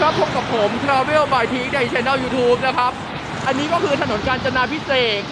ครับพบกับผม Travel by T ใน Channel YouTube นะครับ อันนี้ก็คือถนนกาญจนาพิเศษ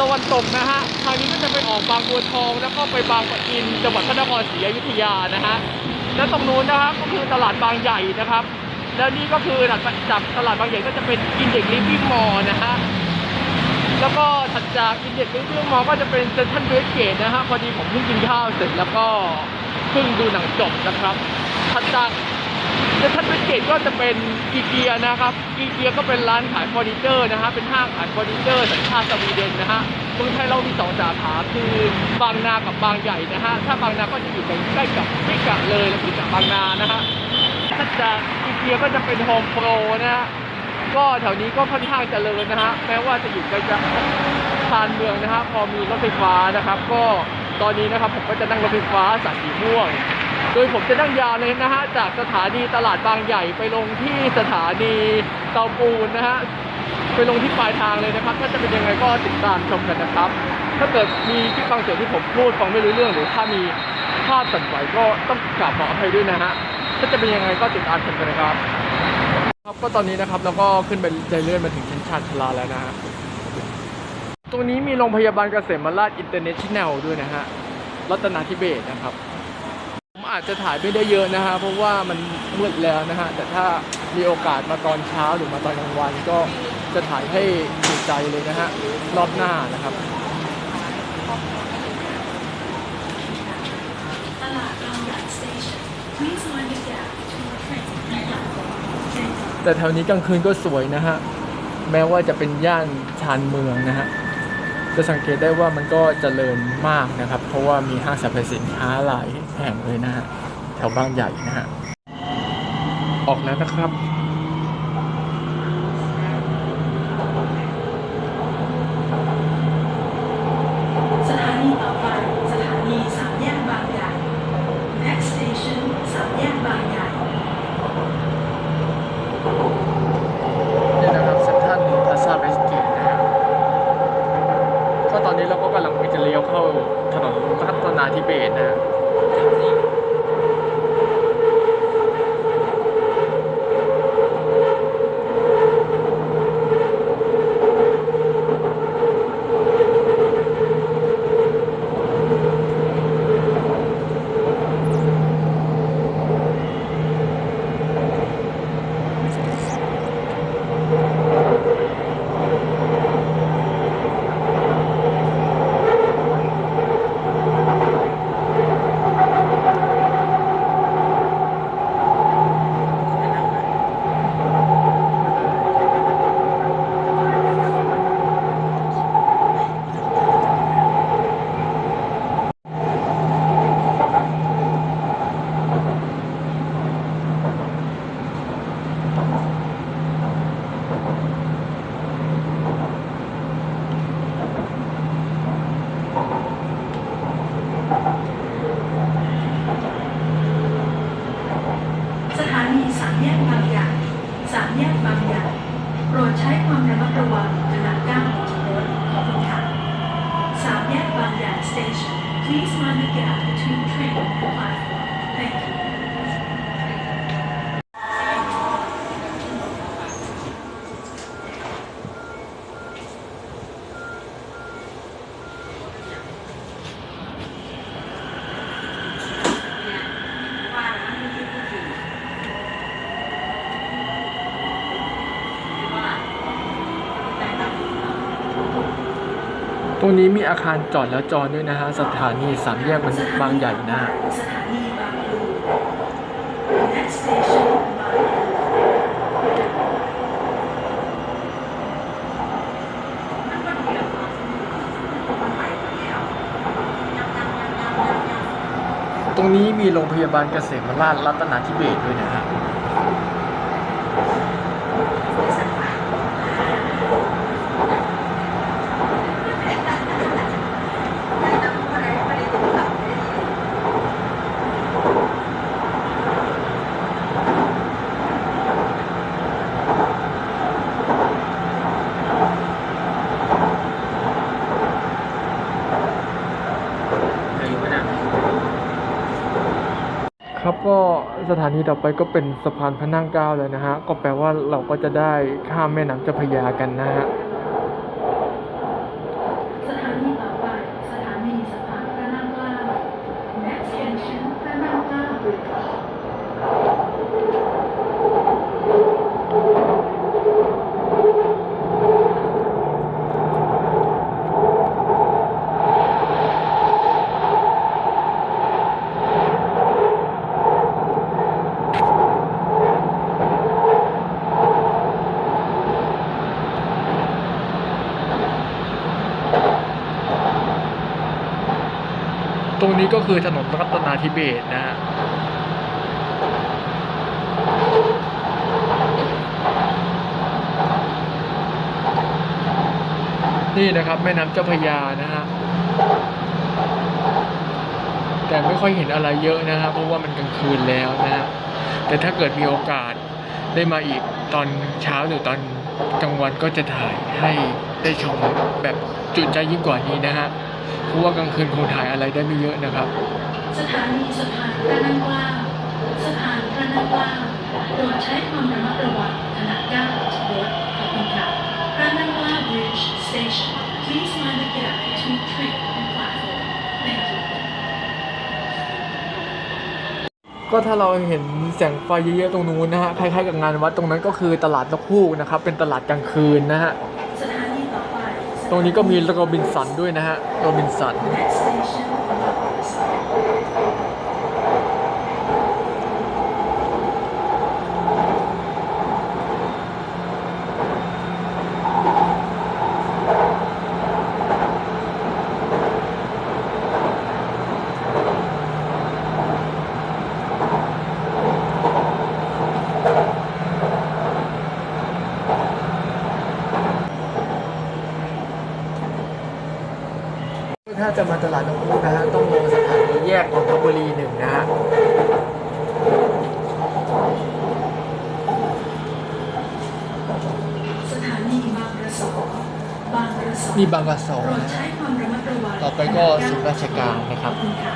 ตะวันตกนะฮะ ทางนี้ก็จะไปออกบางบัวทองแล้วก็ไปบางปะอินจังหวัดพระนครศรีอยุธยานะฮะ และตรงนู้นนะครับก็คือตลาดบางใหญ่นะครับ แล้วนี่ก็คือหนังจากตลาดบางใหญ่ก็จะเป็นอินเด็กซ์ลิฟวิ่งมอลนะฮะ แล้วก็ถัดจากอินเด็กซ์ลิฟวิ่งมอลก็จะเป็นเซ็นทรัลเวสเกตนะฮะ พอดีผมเพิ่งกินข้าวเสร็จแล้วก็เพิ่งดูหนังจบนะครับถัดจาก เซนทรัลเวสเกตก็จะเป็นอีเกียนะครับอีเกียก็เป็นร้านขายเฟอร์นิเจอร์นะฮะเป็นห้างขายเฟอร์นิเจอร์สัญชาติสวีเดนนะฮะเมืองไทยเรามีสองสาขาคือบางนากับบางใหญ่นะฮะถ้าบางนาก็จะอยู่ใกล้กับพิกะเลยและพิกะบางนานะฮะถ้าจากอีเกียก็จะเป็นโฮมโปรนะฮะก็แถวนี้ก็ค่อนข้างเจริญนะฮะแม้ว่าจะอยู่ใกล้จะชานเมืองนะฮะพอมีรถไฟฟ้านะครับ ก็ตอนนี้นะครับผมก็จะนั่งรถไฟฟ้าสายสีม่วง โดยผมจะนั่งยาวเลยนะฮะจากสถานีตลาดบางใหญ่ไปลงที่สถานีเตาปูนนะฮะไปลงที่ปลายทางเลยนะครับ ถ้าจะเป็นยังไงก็ติดตามชมกันนะครับ ถ้าเกิดมีคลิปบางส่วนที่ผมพูดฟังไม่รู้เรื่องหรือถ้ามีภาพสั่นไหวก็ต้องกราบขออภัยด้วยนะฮะถ้าจะเป็นยังไงก็ติดตามชมกันนะครับ ครับก็ตอนนี้นะครับเราก็ขึ้นไปใจเลื่อนมาถึงชั้นชานชาลาแล้วนะฮะตรงนี้มีโรงพยาบาลเกษมราชอินเตอร์เนชั่นแนลด้วยนะฮะรัตนาธิเบศนะครับ อาจจะถ่ายไม่ได้เยอะนะฮะเพราะว่ามันมืดแล้วนะฮะแต่ถ้ามีโอกาสมาตอนเช้าหรือมาตอนกลางวันก็จะถ่ายให้ถูกใจเลยนะฮะรอบหน้านะครับแต่แถวนี้กลางคืนก็สวยนะฮะแม้ว่าจะเป็นย่านชานเมืองนะฮะ จะสังเกตได้ว่ามันก็เจริญมากนะครับ เพราะว่ามีห้างสรรพสินค้าหลายแห่งเลยนะฮะแถวบางใหญ่นะฮะออกแล้วนะครับ รงนี้มีอาคารจอดแล้วจอดด้วยนะฮะ สถานีสามแยกมันบางใหญ่นะตรงนี้มีโรงพยาบาลเกษมราชรัตนาธิเบศด้วยนะฮะ ครับก็สถานีต่อไปก็เป็นสะพานพระนั่งเก้าเลยนะฮะก็แปลว่าเราก็จะได้ข้ามแม่น้ำเจ้าพระยากันนะฮะ สถานีต่อไป สถานีสะพานพระนั่งเกล้า Next station พระนั่งเกล้า Bridge ต รงนี้ก็คือถนนรัตนาธิเบศนะฮะนี่นะครับแม่น้ำเจ้าพยานะฮะแต่ไม่ค่อยเห็นอะไรเยอะนะครับเพราะว่ามันกลางคืนแล้วนะฮะแต่ถ้าเกิดมีโอกาสได้มาอีกตอนเช้าหรือตอนกลางวันก็จะถ่ายให้ได้ชมแบบจุใจยิ่งกว่านี้นะฮะ เพราะว่ากลางคืนคงถ่ายอะไรได้ไม่เยอะนะครับ สถานีสะพานพระนั่งเกล้าสะพานพระนั่งเกล้าโปรดใช้ความระมัดระวังขณะก้าวออกจากรถขอบคุณค่ะพระนั่งเกล้า Bridge Station Please mind the gap between train and platform Thank you ก็ถ้าเราเห็นแสงไฟเยอะๆตรงนู้นนะฮะคล้ายๆกับงานวัดตรงนั้นก็คือตลาดนกฮูกนะครับเป็นตลาดกลางคืนนะฮะ ตรงนี้ก็มีโรบินสันด้วยนะฮะโรบินสัน ถ้าจะมาตลาดนกฮูกนะฮะต้องลงสถานีแยกนนทบุรีหนึ่งนะฮะสถานีบางกระสอบางกระสอนี่บางกระสอโปรดนะใช้ฮะความระมัดระวังต่อไปก็ศูนย์ราชการนะครับ ขอณะ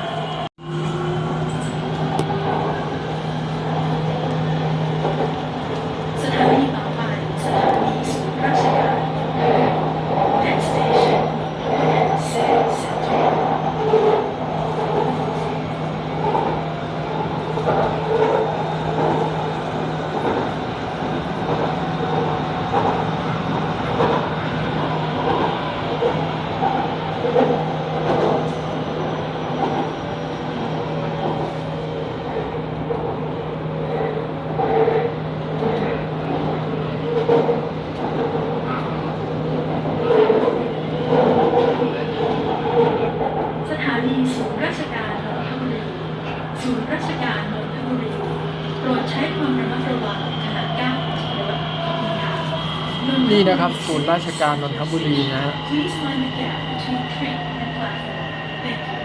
สถานีต่อไป สถานีศูนย์ราชการ Next station Sales Center สถานีศูนย์ราชการนนทบุรี ศูนย์ราชการนนทบุรีโปรดใช้ความระมัดระวังขณะก้าวออกจากรถขอบคุณค่ะนี่นะครับศูนย์ราชการนนทบุรีนะฮะ Please mind the gap between train and platform. Thank you.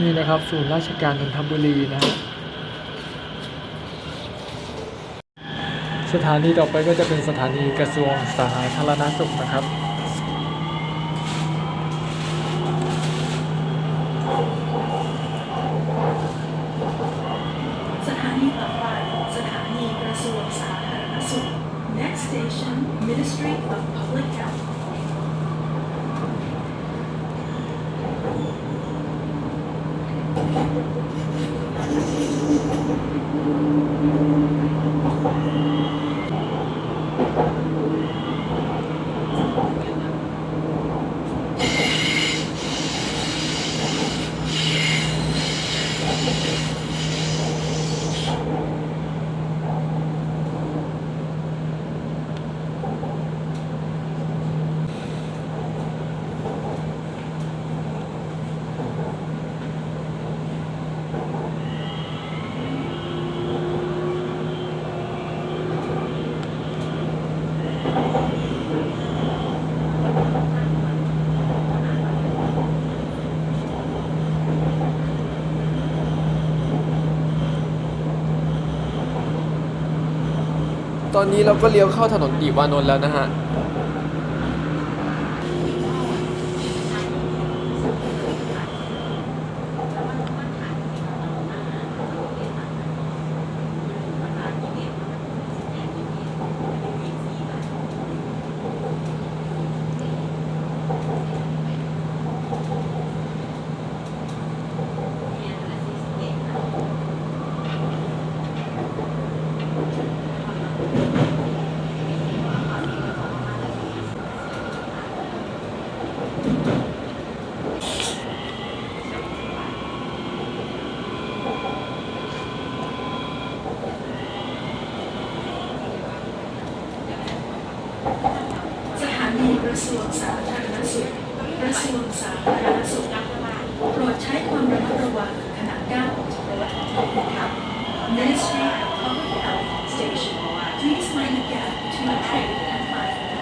นี่นะครับศูนย์ราชการนนทบุรีนะฮะสถานีต่อไปก็จะเป็นสถานีกระทรวงสาธารณสุขนะครับ สถานีต่อไป สถานีกระทรวงสาธารณสุข Next station Ministry of Public Health ตอนนี้เราก็เลี้ยวเข้าถนนดีวานนท์แล้วนะฮะระทรวงสาธารณสุขกระทรวงสาธารณสุขโปรดใช้ความระมัดระวังขณะก้าวออกจากรถขอบคุณค่ะ Ministry of Public Health Station Please mind the gap between train and platform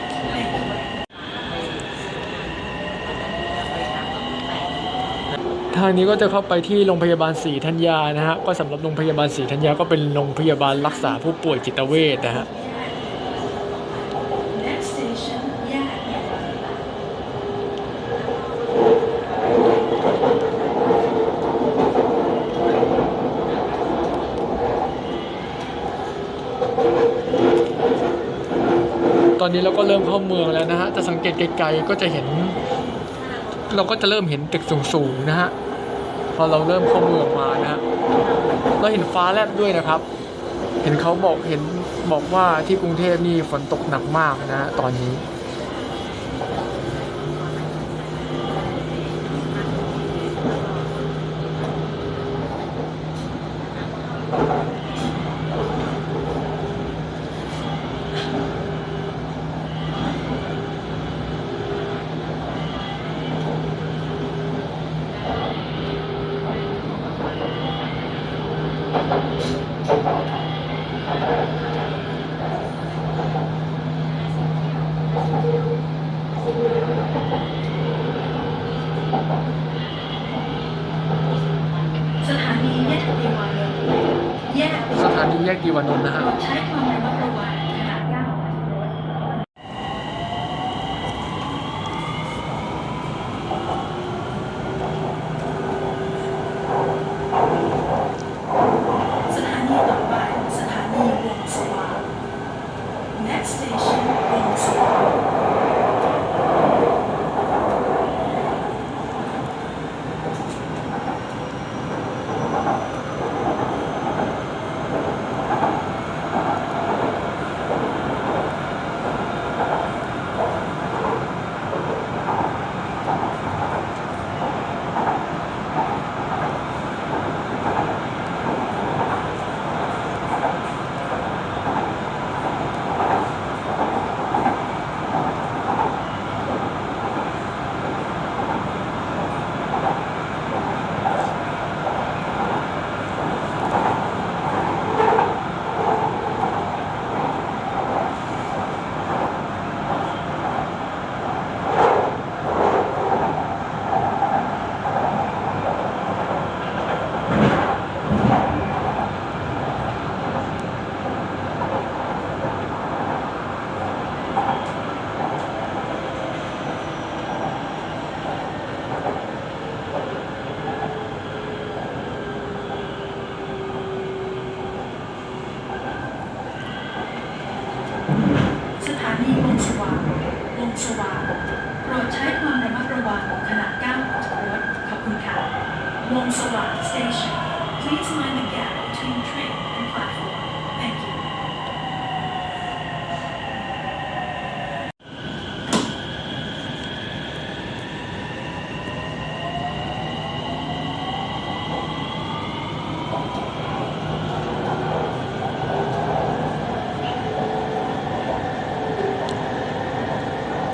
Thank you ทางนี้ก็จะเข้าไปที่โรงพยาบาลศรีธัญญานะฮะก็สำหรับโรงพยาบาลศรีธัญญาก็เป็นโรงพยาบาลรักษาผู้ป่วยจิตเวชนะฮะตอนนี้เราก็เริ่มเข้าเมืองแล้วนะฮะจะสังเกตไกลๆก็จะเห็น เราก็จะเริ่มเห็นตึกสูงๆนะฮะ พอเราเริ่มเข้าเมืองมานะฮะเราเห็นฟ้าแลบด้วยนะครับ เห็นเขาบอกเห็นบอกว่าที่กรุงเทพนี่ฝนตกหนักมากนะตอนนี้ สถานีแยกเยาวรารแยก สถา นีแ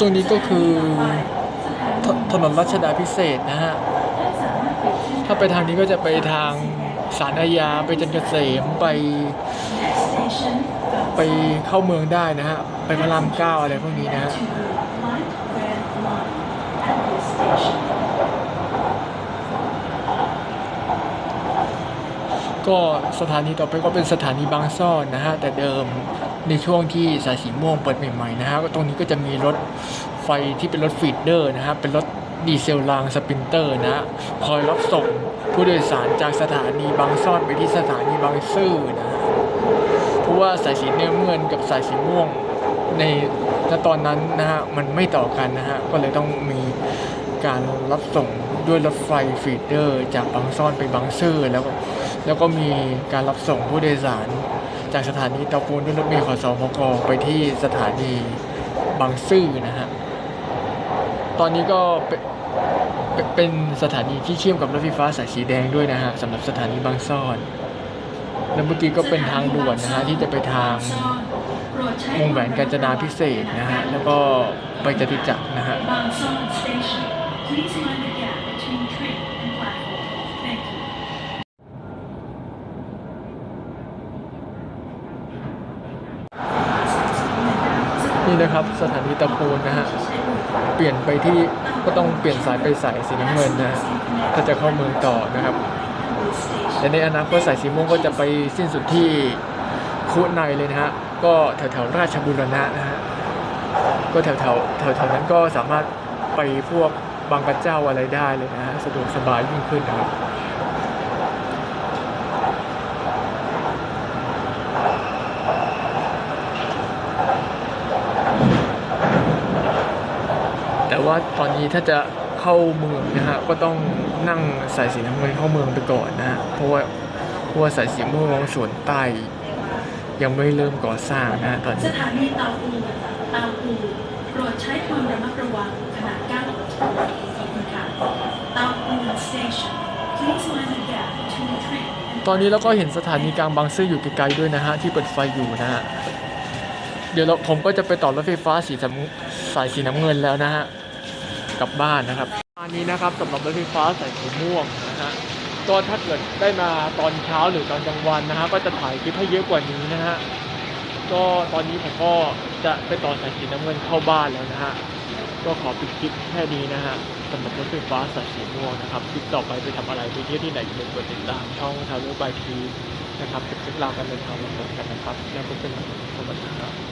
ตรงนี้ก็คือถถนนรัชดาพิเศษนะฮะ ถ้าไปทางนี้ก็จะไปทางสารอาญาไปจันจ์เกษมไป ไปเข้าเมืองได้นะฮะ ไปพระรามเก้าอะไรพวกนี้นะฮะก็สถานีต่อไปก็เป็นสถานีบางซ่อนนะฮะ แต่เดิม ในช่วงที่สายสีม่วงเปิดใหม่ๆนะฮะก็ตรงนี้ก็จะมีรถไฟที่เป็นรถฟีดเดอร์นะฮะเป็นรถดีเซลรางสปินเตอร์นะ คอยรับส่งผู้โดยสารจากสถานีบางซ่อนไปที่สถานีบางซื่อนะฮะเพราะว่าสายสีน้ำเงินกับสายสีม่วงในณตอนนั้นนะฮะมันไม่ต่อกันนะฮะก็เลยต้องมีการรับส่งด้วยรถไฟฟีดเดอร์ จากบางซ่อนไปบางซื่อแล้วก็แล้วก็มีการรับส่งผู้โดยสาร จากสถานีเตาปูนด้วยรถเมล์ขอสมกไปที่สถานีบางซื่อนะฮะ ตอนนี้ก็เป็นเป็นสถานีที่เชื่อมกับรถไฟฟ้าสายสีแดงด้วยนะฮะสำหรับสถานีบางซ่อนแล้วเมื่อกี้ก็เป็นทางด่วนนะฮะที่จะไปทางวงแหวนกาญจนาพิเศษนะฮะแล้วก็ไปจตุจักรนะฮะ Bang Song Station. Please mind the gap between train and platform. Thank you. นี่นะครับสถานีตะปูนนะฮะเปลี่ยนไปที่ก็ต้องเปลี่ยนสายไปสายสีน้ำเงินนะฮะถ้าจะเข้าเมืองต่อนะครับ แต่ในอนาคตสายสีม่วงก็จะไปสิ้นสุดที่คุในเลยนะฮะก็แถวแถวๆราชบุรณะนะฮะก็แถวแถวแถวแถวๆนั้นก็สามารถไปพวกบางกระเจ้าอะไรได้เลยนะฮะสะดวกสบายยิ่งขึ้นนะครับ ว่าตอนนี้ถ้าจะเข้าเมืองนะฮะก็ต้องนั่งสายสีน้ำเงินเข้าเมืองไปก่อนนะฮะเพราะว่าเพราะว่าสายสีม่วงส่วนใต้ยังไม่เริ่มก่อสร้างนะฮะตอนสนี้ถานีเตาปูเตาปูโปรดใช้ความระมัดระวังขณะก้าวออกจากรถขอบคุณค่ะเตาปู station please mind the gap between train and ตอนนี้เราก็เห็นสถานีกลางบางซื่ออยู่ไกลๆด้วยนะฮะที่เปิดไฟอยู่นะฮะเดี๋ยวเราผมก็จะไปต่อรถไฟฟ้าสีสำสายสีน้ำเงินแล้วนะฮะ กลับบ้านนะครับอันนี้นะครับสำหรับรถไฟฟ้าสายสีม่วงนะฮะก็ถ้าเกิดได้มาตอนเช้าหรือตอนกลางวันนะฮะก็จะถ่ายคลิปให้เยอะกว่านี้นะฮะก็ตอนนี้ผมก็จะไปต่อสายสีน้ำเงินเข้าบ้านแล้วนะฮะก็ขอปิดคลิปแค่นี้นะฮะสำหรับรถไฟฟ้าสายสีม่วงนะครับคลิปต่อไปไปทำอะไรไปเที่ยวที่ไหนอย่าลืมกดติดตามช่องทาวเวอร์บายทีนะครับเป็นคลิปลากันเดินทางมาพบกันนะครับ แล้วพบกันใหม่สวัสดีครับ